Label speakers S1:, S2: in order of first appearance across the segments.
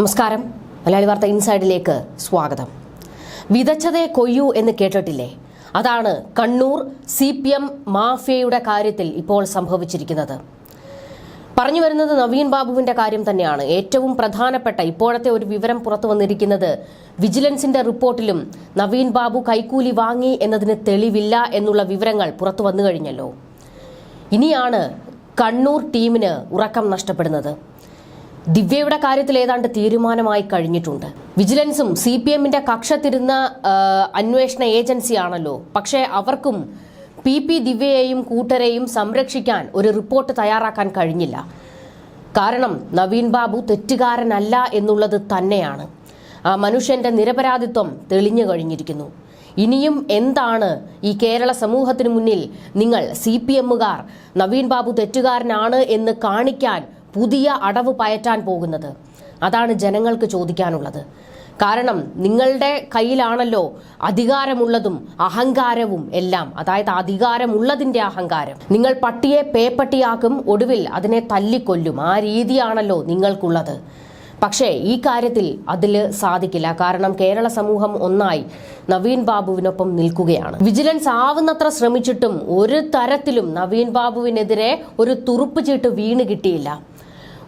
S1: നമസ്കാരം. മലയാളി വാർത്ത ഇൻസൈഡിലേക്ക് സ്വാഗതം. വിതച്ചതേ കൊയ്യൂ എന്ന് കേട്ടിട്ടില്ലേ? അതാണ് കണ്ണൂർ സി പി എം മാഫിയയുടെ കാര്യത്തിൽ ഇപ്പോൾ സംഭവിച്ചിരിക്കുന്നത്. പറഞ്ഞു വരുന്നത് നവീൻ ബാബുവിന്റെ കാര്യം തന്നെയാണ്. ഏറ്റവും പ്രധാനപ്പെട്ട ഇപ്പോഴത്തെ ഒരു വിവരം പുറത്തു വന്നിരിക്കുന്നത് വിജിലൻസിന്റെ റിപ്പോർട്ടിലും നവീൻ ബാബു കൈക്കൂലി വാങ്ങി എന്നതിന് തെളിവില്ല എന്നുള്ള വിവരങ്ങൾ പുറത്തു വന്നു കഴിഞ്ഞല്ലോ. ഇനിയാണ് കണ്ണൂർ ടീമിന് ഉറക്കം നഷ്ടപ്പെടുന്നത്. ദിവ്യയുടെ കാര്യത്തിൽ ഏതാണ്ട് തീരുമാനമായി കഴിഞ്ഞിട്ടുണ്ട്. വിജിലൻസും സി പി എമ്മിന്റെ കക്ഷത്തിരുന്ന തിരുന്ന അന്വേഷണ ഏജൻസിയാണല്ലോ. പക്ഷേ അവർക്കും പി പി ദിവ്യയെയും കൂട്ടരെയും സംരക്ഷിക്കാൻ ഒരു റിപ്പോർട്ട് തയ്യാറാക്കാൻ കഴിഞ്ഞില്ല. കാരണം നവീൻ ബാബു തെറ്റുകാരനല്ല എന്നുള്ളത് തന്നെയാണ്. ആ മനുഷ്യന്റെ നിരപരാധിത്വം തെളിഞ്ഞു കഴിഞ്ഞിരിക്കുന്നു. ഇനിയും എന്താണ് ഈ കേരള സമൂഹത്തിന് മുന്നിൽ നിങ്ങൾ സി പി എമ്മുകാർ നവീൻ ബാബു തെറ്റുകാരനാണ് എന്ന് കാണിക്കാൻ പുതിയ അടവ് പയറ്റാൻ പോകുന്നത്. അതാണ് ജനങ്ങൾക്ക് ചോദിക്കാനുള്ളത്. കാരണം നിങ്ങളുടെ കയ്യിലാണല്ലോ അധികാരമുള്ളതും അഹങ്കാരവും എല്ലാം. അതായത് അധികാരമുള്ളതിന്റെ അഹങ്കാരം. നിങ്ങൾ പട്ടിയെ പേപ്പട്ടിയാക്കും ഒടുവിൽ അതിനെ തല്ലിക്കൊല്ലും. ആ രീതിയാണല്ലോ നിങ്ങൾക്കുള്ളത്. പക്ഷേ ഈ കാര്യത്തിൽ അതിൽ സാധിക്കില്ല. കാരണം കേരള സമൂഹം ഒന്നായി നവീൻ ബാബുവിനൊപ്പം നിൽക്കുകയാണ്. വിജിലൻസ് ആവുന്നത്ര ശ്രമിച്ചിട്ടും ഒരു തരത്തിലും നവീൻ ബാബുവിനെതിരെ ഒരു തുറുപ്പ് ചീട്ട് വീണ് കിട്ടിയില്ല.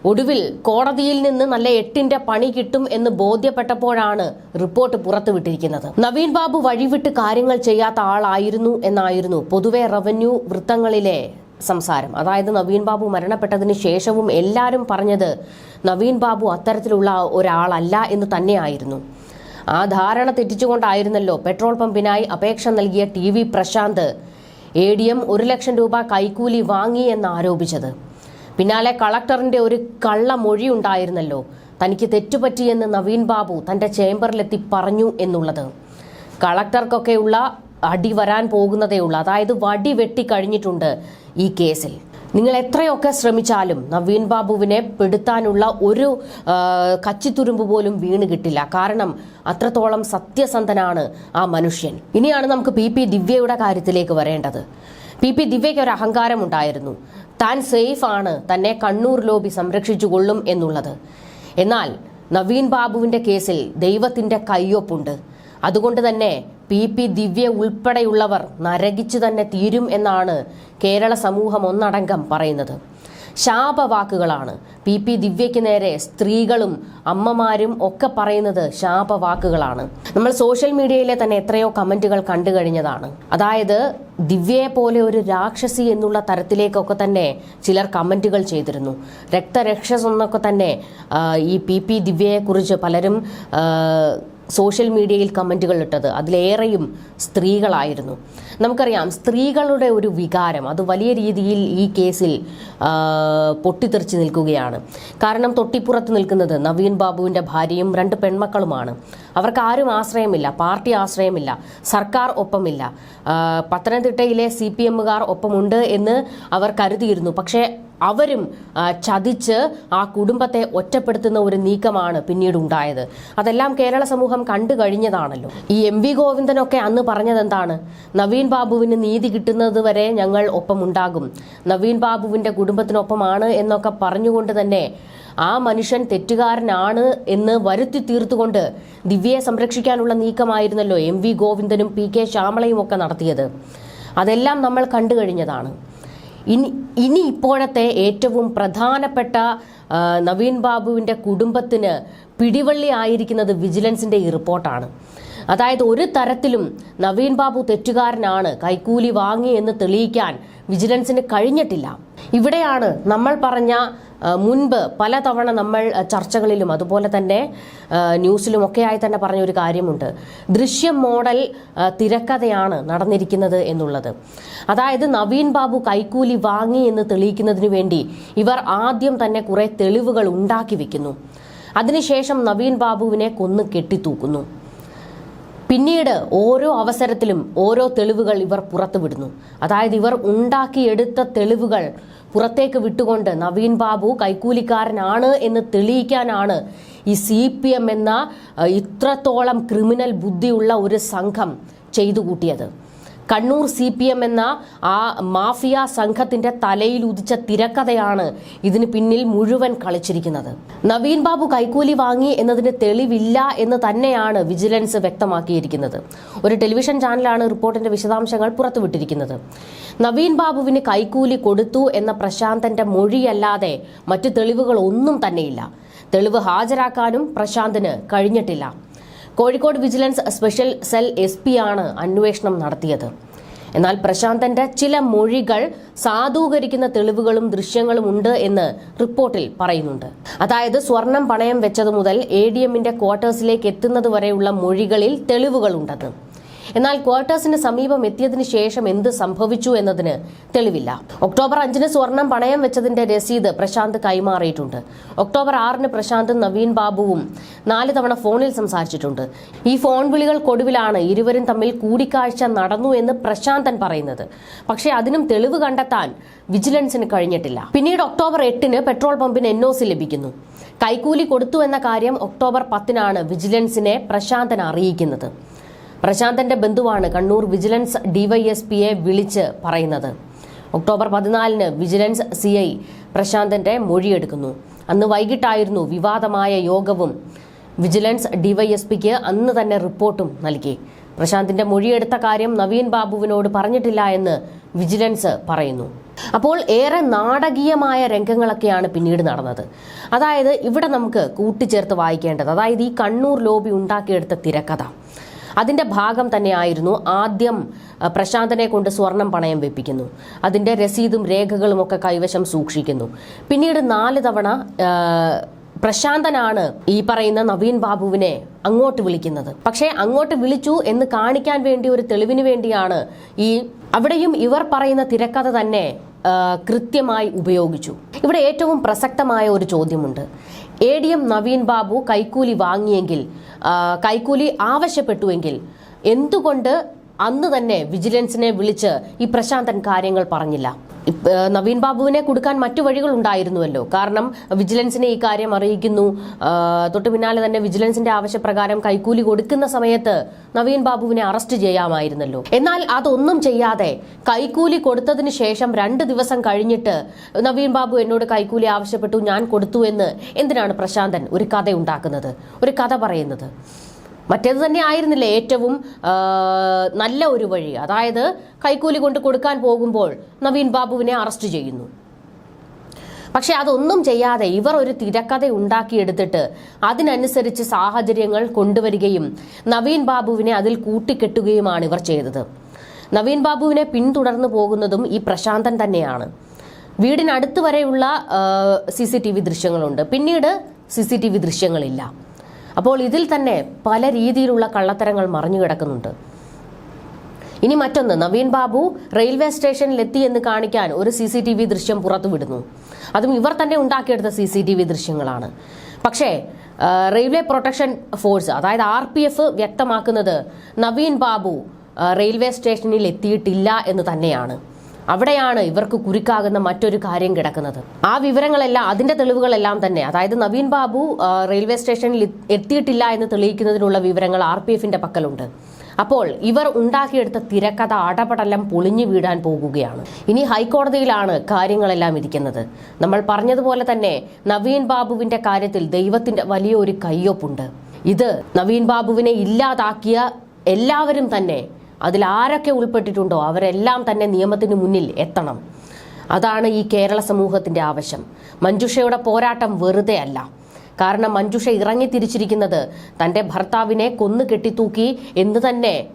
S1: ഒടുവിൽ കോടതിയിൽ നിന്ന് നല്ല എട്ടിന്റെ പണി കിട്ടും എന്ന് ബോധ്യപ്പെട്ടപ്പോഴാണ് റിപ്പോർട്ട് പുറത്തുവിട്ടിരിക്കുന്നത്. നവീൻ ബാബു വഴിവിട്ട് കാര്യങ്ങൾ ചെയ്യാത്ത ആളായിരുന്നു എന്നായിരുന്നു പൊതുവെ റവന്യൂ വൃത്തങ്ങളിലെ സംസാരം. അതായത് നവീൻ ബാബു മരണപ്പെട്ടതിന് ശേഷവും എല്ലാവരും പറഞ്ഞത് നവീൻ ബാബു അത്തരത്തിലുള്ള ഒരാളല്ല എന്ന് തന്നെയായിരുന്നു. ആ ധാരണ തെറ്റിച്ചുകൊണ്ടായിരുന്നല്ലോ പെട്രോൾ പമ്പിനായി അപേക്ഷ നൽകിയ T V Prashanth A D M ഒരു ലക്ഷം രൂപ കൈക്കൂലി വാങ്ങി എന്ന് ആരോപിച്ചത്. പിന്നാലെ കളക്ടറിന്റെ ഒരു കള്ള മൊഴി ഉണ്ടായിരുന്നല്ലോ. തനിക്ക് തെറ്റുപറ്റിയെന്ന് നവീൻ ബാബു തന്റെ ചേംബറിലെത്തി പറഞ്ഞു എന്നുള്ളത്. കളക്ടർക്കൊക്കെയുള്ള അടി വരാൻ പോകുന്നതേ ഉള്ളൂ. അതായത് വടി വെട്ടി കഴിഞ്ഞിട്ടുണ്ട് ഈ കേസിൽ. നിങ്ങൾ എത്രയൊക്കെ ശ്രമിച്ചാലും നവീൻ ബാബുവിനെ പെടുത്താനുള്ള ഒരു കച്ചിത്തുരുമ്പ് പോലും വീണ് കിട്ടില്ല. കാരണം അത്രത്തോളം സത്യസന്ധനാണ് ആ മനുഷ്യൻ. ഇനിയാണ് നമുക്ക് പി പി ദിവ്യയുടെ കാര്യത്തിലേക്ക് വരേണ്ടത്. പി പി ദിവ്യയ്ക്ക് ഒരു അഹങ്കാരം ഉണ്ടായിരുന്നു. താൻ സേഫ് ആണ് തന്നെ കണ്ണൂർ ലോബി സംരക്ഷിച്ചുകൊള്ളും എന്നുള്ളത്. എന്നാൽ നവീൻ ബാബുവിന്റെ കേസിൽ ദൈവത്തിന്റെ കയ്യൊപ്പുണ്ട്. അതുകൊണ്ട് തന്നെ പി. പി. ദിവ്യ ഉൾപ്പെടെയുള്ളവർ നരകിച്ചു തന്നെ തീരും എന്നാണ് കേരള സമൂഹം ഒന്നടങ്കം പറയുന്നത്. ശാപവാക്കുകളാണ്. പി. പി. ദിവ്യയ്ക്ക് നേരെ സ്ത്രീകളും അമ്മമാരും ഒക്കെ പറയുന്നത് ശാപവാക്കുകളാണ്. നമ്മൾ സോഷ്യൽ മീഡിയയിലെ തന്നെ എത്രയോ കമന്റുകൾ കണ്ടു കഴിഞ്ഞതാണ്. അതായത് ദിവ്യയെ പോലെ ഒരു രാക്ഷസി എന്നുള്ള തരത്തിലേക്കൊക്കെ തന്നെ ചിലർ കമന്റുകൾ ചെയ്തിരുന്നു. രക്തരക്ഷസ് എന്നൊക്കെ തന്നെ ഈ പി. പി. ദിവ്യയെക്കുറിച്ച് പലരും സോഷ്യൽ മീഡിയയിൽ കമന്റുകൾ ഇട്ടത്. അതിലേറെയും സ്ത്രീകളായിരുന്നു. നമുക്കറിയാം സ്ത്രീകളുടെ ഒരു വികാരം അത് വലിയ രീതിയിൽ ഈ കേസിൽ പൊട്ടിത്തെറിച്ച് നിൽക്കുകയാണ്. കാരണം തൊട്ടിപ്പുറത്ത് നിൽക്കുന്നത് നവീൻ ബാബുവിന്റെ ഭാര്യയും രണ്ട് പെൺമക്കളുമാണ്. അവർക്ക് ആരും ആശ്രയമില്ല പാർട്ടി ആശ്രയമില്ല സർക്കാർ ഒപ്പമില്ല. പത്തനംതിട്ടയിലെ സി പി എമ്മുകാർ ഒപ്പമുണ്ട് എന്ന് അവർ കരുതിയിരുന്നു. പക്ഷേ അവരും ചതിച്ച് ആ കുടുംബത്തെ ഒറ്റപ്പെടുത്തുന്ന ഒരു നീക്കമാണ് പിന്നീട് ഉണ്ടായത്. അതെല്ലാം കേരള സമൂഹം കണ്ടു കഴിഞ്ഞതാണല്ലോ. ഈ എം വി ഗോവിന്ദനൊക്കെ അന്ന് പറഞ്ഞത് എന്താണ് നവീൻ ബാബുവിന് നീതി കിട്ടുന്നത് വരെ ഞങ്ങൾ ഒപ്പമുണ്ടാകും. നവീൻ ബാബുവിന്റെ കുടുംബത്തിനൊപ്പമാണ് എന്നൊക്കെ പറഞ്ഞുകൊണ്ട് തന്നെ ആ മനുഷ്യൻ തെറ്റുകാരനാണ് എന്ന് വരുത്തി തീർത്തുകൊണ്ട് ദിവ്യയെ സംരക്ഷിക്കാനുള്ള നീക്കമായിരുന്നല്ലോ എം വി ഗോവിന്ദനും പി കെ ശ്യാമളയും ഒക്കെ നടത്തിയത്. അതെല്ലാം നമ്മൾ കണ്ടു കഴിഞ്ഞതാണ്. ഇനി ഇനി ഇപ്പോഴത്തെ ഏറ്റവും പ്രധാനപ്പെട്ട നവീൻ ബാബുവിന്റെ കുടുംബത്തിന് പിടിവള്ളി ആയിരിക്കുന്നത് വിജിലൻസിന്റെ ഈ റിപ്പോർട്ടാണ്. അതായത് ഒരു തരത്തിലും നവീൻ ബാബു തെറ്റുകാരനാണ്. കൈക്കൂലി വാങ്ങി എന്ന് തെളിയിക്കാൻ വിജിലൻസിന് കഴിഞ്ഞിട്ടില്ല. ഇവിടെയാണ് നമ്മൾ പറഞ്ഞ മുൻപ് പലതവണ നമ്മൾ ചർച്ചകളിലും അതുപോലെ തന്നെ ന്യൂസിലും ഒക്കെയായി തന്നെ പറഞ്ഞ ഒരു കാര്യമുണ്ട്. ദൃശ്യ മോഡൽ തിരക്കഥയാണ് നടന്നിരിക്കുന്നത് എന്നുള്ളത്. അതായത് നവീൻ ബാബു കൈക്കൂലി വാങ്ങി എന്ന് തെളിയിക്കുന്നതിന് വേണ്ടി ഇവർ ആദ്യം തന്നെ കുറെ തെളിവുകൾ ഉണ്ടാക്കി വെക്കുന്നു. അതിനുശേഷം നവീൻ ബാബുവിനെ കൊന്ന് കെട്ടിത്തൂക്കുന്നു. പിന്നീട് ഓരോ അവസരത്തിലും ഓരോ തെളിവുകൾ ഇവർ പുറത്തുവിടുന്നു അതായത് ഇവർ ഉണ്ടാക്കിയെടുത്ത തെളിവുകൾ പുറത്തേക്ക് വിട്ടുകൊണ്ട് നവീൻ ബാബു കൈക്കൂലിക്കാരനാണ് എന്ന് തെളിയിക്കാനാണ് ഈ സി പി എം എന്ന ഇത്രത്തോളം ക്രിമിനൽ ബുദ്ധിയുള്ള ഒരു സംഘം ചെയ്തു കൂട്ടിയത്. കണ്ണൂർ സി പി എം എന്ന ആ മാഫിയ സംഘത്തിന്റെ തലയിൽ ഉദിച്ച തിരക്കഥയാണ് ഇതിന് പിന്നിൽ മുഴുവൻ കളിച്ചിരിക്കുന്നത്. നവീൻ ബാബു കൈക്കൂലി വാങ്ങി എന്നതിന് തെളിവില്ല എന്ന് തന്നെയാണ് വിജിലൻസ് വ്യക്തമാക്കിയിരിക്കുന്നത്. ഒരു ടെലിവിഷൻ ചാനലാണ് റിപ്പോർട്ടിന്റെ വിശദാംശങ്ങൾ പുറത്തുവിട്ടിരിക്കുന്നത്. നവീൻ ബാബുവിന് കൈക്കൂലി കൊടുത്തു എന്ന പ്രശാന്തന്റെ മൊഴിയല്ലാതെ മറ്റു തെളിവുകൾ ഒന്നും തന്നെയില്ല. തെളിവ് ഹാജരാക്കാനും പ്രശാന്തിന് കഴിഞ്ഞിട്ടില്ല. Kozhikode vigilance special cell S ആണ് അന്വേഷണം നടത്തിയത്. എന്നാൽ പ്രശാന്തന്റെ ചില മൊഴികൾ സാധൂകരിക്കുന്ന തെളിവുകളും ദൃശ്യങ്ങളും ഉണ്ട് എന്ന് റിപ്പോർട്ടിൽ പറയുന്നുണ്ട്. അതായത് സ്വർണം പണയം വെച്ചതു മുതൽ എ ഡി എമ്മിന്റെ ക്വാർട്ടേഴ്സിലേക്ക് എത്തുന്നത് വരെയുള്ള മൊഴികളിൽ തെളിവുകളുണ്ടെന്ന് എന്നാൽ ക്വാർട്ടേഴ്സിന് സമീപം എത്തിയതിന് ശേഷം എന്ത് സംഭവിച്ചു എന്നതിന് തെളിവില്ല. ഒക്ടോബർ അഞ്ചിന് സ്വർണം പണയം വെച്ചതിന്റെ രസീത് പ്രശാന്ത് കൈമാറിയിട്ടുണ്ട്. ഒക്ടോബർ ആറിന് പ്രശാന്തും നവീൻ ബാബുവും നാല് തവണ ഫോണിൽ സംസാരിച്ചിട്ടുണ്ട്. ഈ ഫോൺ വിളികൾക്കൊടുവിലാണ് ഇരുവരും തമ്മിൽ കൂടിക്കാഴ്ച നടന്നു എന്ന് പ്രശാന്തൻ പറയുന്നത്. പക്ഷേ അതിനും തെളിവ് കണ്ടെത്താൻ വിജിലൻസിന് കഴിഞ്ഞിട്ടില്ല. പിന്നീട് ഒക്ടോബർ എട്ടിന് പെട്രോൾ പമ്പിന് എൻ ലഭിക്കുന്നു. കൈക്കൂലി കൊടുത്തു എന്ന കാര്യം ഒക്ടോബർ പത്തിനാണ് വിജിലൻസിനെ പ്രശാന്തൻ അറിയിക്കുന്നത്. പ്രശാന്തന്റെ ബന്ധുവാണ് കണ്ണൂർ വിജിലൻസ് ഡിവൈഎസ്പിയെ വിളിച്ച് പറയുന്നത്. ഒക്ടോബർ പതിനാലിന് വിജിലൻസ് സി ഐ പ്രശാന്തന്റെ മൊഴിയെടുക്കുന്നു. അന്ന് വൈകിട്ടായിരുന്നു വിവാദമായ യോഗവും വിജിലൻസ് ഡിവൈഎസ്പിക്ക് അന്ന് തന്നെ റിപ്പോർട്ടും നൽകി. പ്രശാന്തിന്റെ മൊഴിയെടുത്ത കാര്യം നവീൻ ബാബുവിനോട് പറഞ്ഞിട്ടില്ല എന്ന് വിജിലൻസ് പറയുന്നു. അപ്പോൾ ഏറെ നാടകീയമായ രംഗങ്ങളൊക്കെയാണ് പിന്നീട് നടന്നത്. അതായത് ഇവിടെ നമുക്ക് കൂട്ടിച്ചേർത്ത് വായിക്കേണ്ടത് അതായത് ഈ കണ്ണൂർ ലോബി ഉണ്ടാക്കിയെടുത്ത തിരക്കഥ. അതിന്റെ ഭാഗം തന്നെയായിരുന്നു ആദ്യം പ്രശാന്തനെ കൊണ്ട് സ്വർണം പണയം വെപ്പിക്കുന്നു. അതിന്റെ രസീതും രേഖകളും ഒക്കെ കൈവശം സൂക്ഷിക്കുന്നു. പിന്നീട് നാല് തവണ പ്രശാന്തനാണ് ഈ പറയുന്ന നവീൻ ബാബുവിനെ അങ്ങോട്ട് വിളിക്കുന്നത്. പക്ഷേ അങ്ങോട്ട് വിളിച്ചു എന്ന് കാണിക്കാൻ വേണ്ടി ഒരു തെളിവിന് വേണ്ടിയാണ് ഈ അവിടെയും ഇവർ പറയുന്ന തിരക്കഥ തന്നെ കൃത്യമായി ഉപയോഗിച്ചു. ഇവിടെ ഏറ്റവും പ്രസക്തമായ ഒരു ചോദ്യമുണ്ട്. A D M Naveen Babu കൈക്കൂലി വാങ്ങിയെങ്കിൽ കൈക്കൂലി ആവശ്യപ്പെട്ടുവെങ്കിൽ എന്തുകൊണ്ട് അന്ന് തന്നെ വിജിലൻസിനെ വിളിച്ച് ഈ പ്രശാന്തൻ കാര്യങ്ങൾ പറഞ്ഞില്ല. നവീൻ ബാബുവിനെ കൊടുക്കാൻ മറ്റു വഴികൾ ഉണ്ടായിരുന്നുവല്ലോ. കാരണം വിജിലൻസിനെ ഈ കാര്യം അറിയിക്കുന്നു. തൊട്ടു പിന്നാലെ തന്നെ വിജിലൻസിന്റെ ആവശ്യപ്രകാരം കൈക്കൂലി കൊടുക്കുന്ന സമയത്ത് നവീൻ ബാബുവിനെ അറസ്റ്റ് ചെയ്യാമായിരുന്നല്ലോ. എന്നാൽ അതൊന്നും ചെയ്യാതെ കൈക്കൂലി കൊടുത്തതിന് ശേഷം രണ്ട് ദിവസം കഴിഞ്ഞിട്ട് നവീൻ ബാബു എന്നോട് കൈക്കൂലി ആവശ്യപ്പെട്ടു ഞാൻ കൊടുത്തു എന്ന് എന്തിനാണ് പ്രശാന്തൻ ഒരു കഥ ഉണ്ടാക്കുന്നത് ഒരു കഥ പറയുന്നത്. മറ്റേത് തന്നെ ആയിരുന്നില്ല ഏറ്റവും നല്ല ഒരു വഴി. അതായത് കൈക്കൂലി കൊണ്ട് കൊടുക്കാൻ പോകുമ്പോൾ നവീൻ ബാബുവിനെ അറസ്റ്റ് ചെയ്യുന്നു. പക്ഷെ അതൊന്നും ചെയ്യാതെ ഇവർ ഒരു തിരക്കഥ ഉണ്ടാക്കിയെടുത്തിട്ട് അതിനനുസരിച്ച് സാഹചര്യങ്ങൾ കൊണ്ടുവരികയും നവീൻ ബാബുവിനെ അതിൽ കൂട്ടിക്കെട്ടുകയുമാണ് ഇവർ ചെയ്തത്. നവീൻ ബാബുവിനെ പിന്തുടർന്നു പോകുന്നതും ഈ പ്രശാന്തൻ തന്നെയാണ്. വീടിനടുത്ത് വരെയുള്ള സി സി ടി വി ദൃശ്യങ്ങളുണ്ട്. പിന്നീട് സി സി ടി വി ദൃശ്യങ്ങളില്ല. അപ്പോൾ ഇതിൽ തന്നെ പല രീതിയിലുള്ള കള്ളത്തരങ്ങൾ മറിഞ്ഞു കിടക്കുന്നുണ്ട്. ഇനി മറ്റൊന്ന് നവീൻ ബാബു റെയിൽവേ സ്റ്റേഷനിലെത്തി എന്ന് കാണിക്കാൻ ഒരു സി സി ടി വി ദൃശ്യം പുറത്തുവിടുന്നു അതും ഇവർ തന്നെ ഉണ്ടാക്കിയെടുത്ത സി സി ടി വി ദൃശ്യങ്ങളാണ്. പക്ഷേ റെയിൽവേ പ്രൊട്ടക്ഷൻ ഫോഴ്സ് അതായത് ആർ പി എഫ് വ്യക്തമാക്കുന്നത് നവീൻ ബാബു റെയിൽവേ സ്റ്റേഷനിൽ എത്തിയിട്ടില്ല എന്ന് തന്നെയാണ്. അവിടെയാണ് ഇവർക്ക് കുരുക്കാകുന്ന മറ്റൊരു കാര്യം കിടക്കുന്നത്. ആ വിവരങ്ങളെല്ലാം അതിന്റെ തെളിവുകളെല്ലാം തന്നെ അതായത് നവീൻ ബാബു റെയിൽവേ സ്റ്റേഷനിൽ എത്തിയിട്ടില്ല എന്ന് തെളിയിക്കുന്നതിനുള്ള വിവരങ്ങൾ ആർ പി എഫിന്റെ പക്കലുണ്ട്. അപ്പോൾ ഇവർ ഉണ്ടാക്കിയെടുത്ത തിരക്കഥ അടപടലം പൊളിഞ്ഞു വീടാൻ പോകുകയാണ്. ഇനി ഹൈക്കോടതിയിലാണ് കാര്യങ്ങളെല്ലാം ഇരിക്കുന്നത്. നമ്മൾ പറഞ്ഞതുപോലെ തന്നെ നവീൻ ബാബുവിന്റെ കാര്യത്തിൽ ദൈവത്തിന്റെ വലിയൊരു കയ്യൊപ്പുണ്ട്. ഇത് നവീൻ ബാബുവിനെ ഇല്ലാതാക്കിയ എല്ലാവരും തന്നെ അതിൽ ആരൊക്കെ ഉൾപ്പെട്ടിട്ടുണ്ടോ? അവരെല്ലാം തന്നെ നിയമത്തിന് മുന്നിൽ എത്തണം. അതാണ് ഈ കേരള സമൂഹത്തിന്റെ ആവശ്യം. മഞ്ജുഷയുടെ പോരാട്ടം വെറുതെ അല്ല. കാരണം മഞ്ജുഷ ഇറങ്ങി തിരിച്ചിരിക്കുന്നത് തന്റെ ഭർത്താവിനെ കൊന്നു കെട്ടിത്തൂക്കി എന്ന് തന്നെ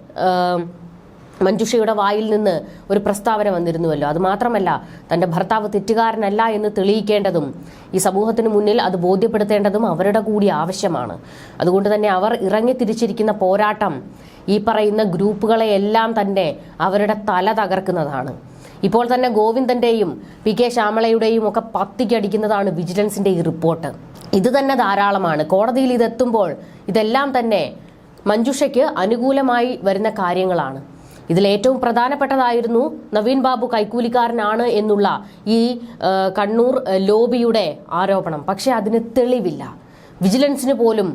S1: മഞ്ജുഷയുടെ വായിൽ നിന്ന് ഒരു പ്രസ്താവന വന്നിരുന്നുവല്ലോ. അതുമാത്രമല്ല തന്റെ ഭർത്താവ് തെറ്റുകാരനല്ല എന്ന് തെളിയിക്കേണ്ടതും ഈ സമൂഹത്തിന് മുന്നിൽ അത് ബോധ്യപ്പെടുത്തേണ്ടതും അവരുടെ കൂടി ആവശ്യമാണ്. അതുകൊണ്ട് തന്നെ അവർ ഇറങ്ങി തിരിച്ചിരിക്കുന്ന പോരാട്ടം ഈ പറയുന്ന ഗ്രൂപ്പുകളെ എല്ലാം തന്നെ അവരുടെ തല തകർക്കുന്നതാണ്. ഇപ്പോൾ തന്നെ ഗോവിന്ദന്റെയും പി കെ ശ്യാമളയുടെയും ഒക്കെ പത്തിക്കടിക്കുന്നതാണ് വിജിലൻസിന്റെ ഈ റിപ്പോർട്ട്. ഇത് തന്നെ ധാരാളമാണ്. കോടതിയിൽ ഇതെത്തുമ്പോൾ ഇതെല്ലാം തന്നെ മഞ്ജുഷയ്ക്ക് അനുകൂലമായി വരുന്ന കാര്യങ്ങളാണ്. ഇതിൽ ഏറ്റവും പ്രധാനപ്പെട്ടതായിരുന്നു നവീൻ ബാബു കൈക്കൂലിക്കാരനാണ് എന്നുള്ള ഈ കണ്ണൂർ ലോബിയുടെ ആരോപണം. പക്ഷേ അതിന് തെളിവില്ല. വിജിലൻസിന് പോലും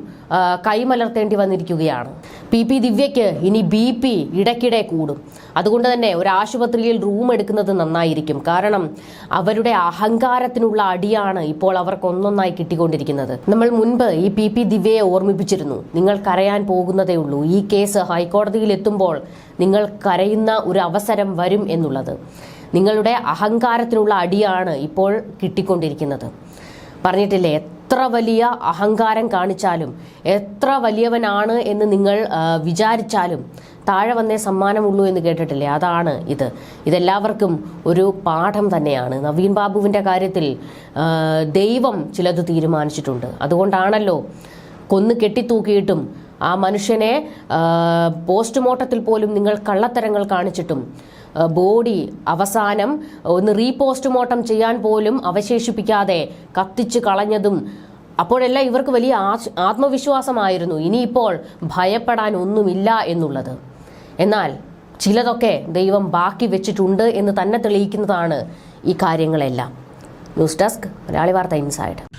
S1: കൈമലർത്തേണ്ടി വന്നിരിക്കുകയാണ്. പി പി ദിവ്യയ്ക്ക് ഇനി ബി പി ഇടയ്ക്കിടെ കൂടും. അതുകൊണ്ട് തന്നെ ഒരു ആശുപത്രിയിൽ റൂം എടുക്കുന്നത് നന്നായിരിക്കും. കാരണം അവരുടെ അഹങ്കാരത്തിനുള്ള അടിയാണ് ഇപ്പോൾ അവർക്ക് ഒന്നൊന്നായി കിട്ടിക്കൊണ്ടിരിക്കുന്നത്. നമ്മൾ മുൻപ് ഈ പി പി ദിവ്യയെ ഓർമ്മിപ്പിച്ചിരുന്നു. നിങ്ങൾ കരയാൻ പോകുന്നതേ ഉള്ളൂ. ഈ കേസ് ഹൈക്കോടതിയിൽ എത്തുമ്പോൾ നിങ്ങൾ കരയുന്ന ഒരു അവസരം വരും എന്നുള്ളത്. നിങ്ങളുടെ അഹങ്കാരത്തിനുള്ള അടിയാണ് ഇപ്പോൾ കിട്ടിക്കൊണ്ടിരിക്കുന്നത്. പറഞ്ഞിട്ടില്ലേ? എത്ര വലിയ അഹങ്കാരം കാണിച്ചാലും എത്ര വലിയവനാണ് എന്ന് നിങ്ങൾ വിചാരിച്ചാലും താഴെ വന്നേ സമ്മാനമുള്ളൂ എന്ന് കേട്ടിട്ടില്ലേ? അതാണ് ഇത്. ഇതെല്ലാവർക്കും ഒരു പാഠം തന്നെയാണ്. നവീൻ ബാബുവിന്റെ കാര്യത്തിൽ ദൈവം ചിലത് തീരുമാനിച്ചിട്ടുണ്ട്. അതുകൊണ്ടാണല്ലോ കൊന്ന് കെട്ടിത്തൂക്കിയിട്ടും ആ മനുഷ്യനെ പോസ്റ്റ്മോർട്ടത്തിൽ പോലും നിങ്ങൾ കള്ളത്തരങ്ങൾ കാണിച്ചിട്ടും ബോഡി അവസാനം ഒന്ന് റീപോസ്റ്റ്മോർട്ടം ചെയ്യാൻ പോലും അവശേഷിപ്പിക്കാതെ കത്തിച്ചു കളഞ്ഞതും അപ്പോഴെല്ലാം ഇവർക്ക് വലിയ ആത്മവിശ്വാസമായിരുന്നു. ഇനിയിപ്പോൾ ഭയപ്പെടാൻ ഒന്നുമില്ല എന്നുള്ളത്. എന്നാൽ ചിലതൊക്കെ ദൈവം ബാക്കി വെച്ചിട്ടുണ്ട് എന്ന് തന്നെ തെളിയിക്കുന്നതാണ് ഈ കാര്യങ്ങളെല്ലാം. ന്യൂസ് ഡെസ്ക് മലയാളി വാർത്ത ഇൻസൈഡ്.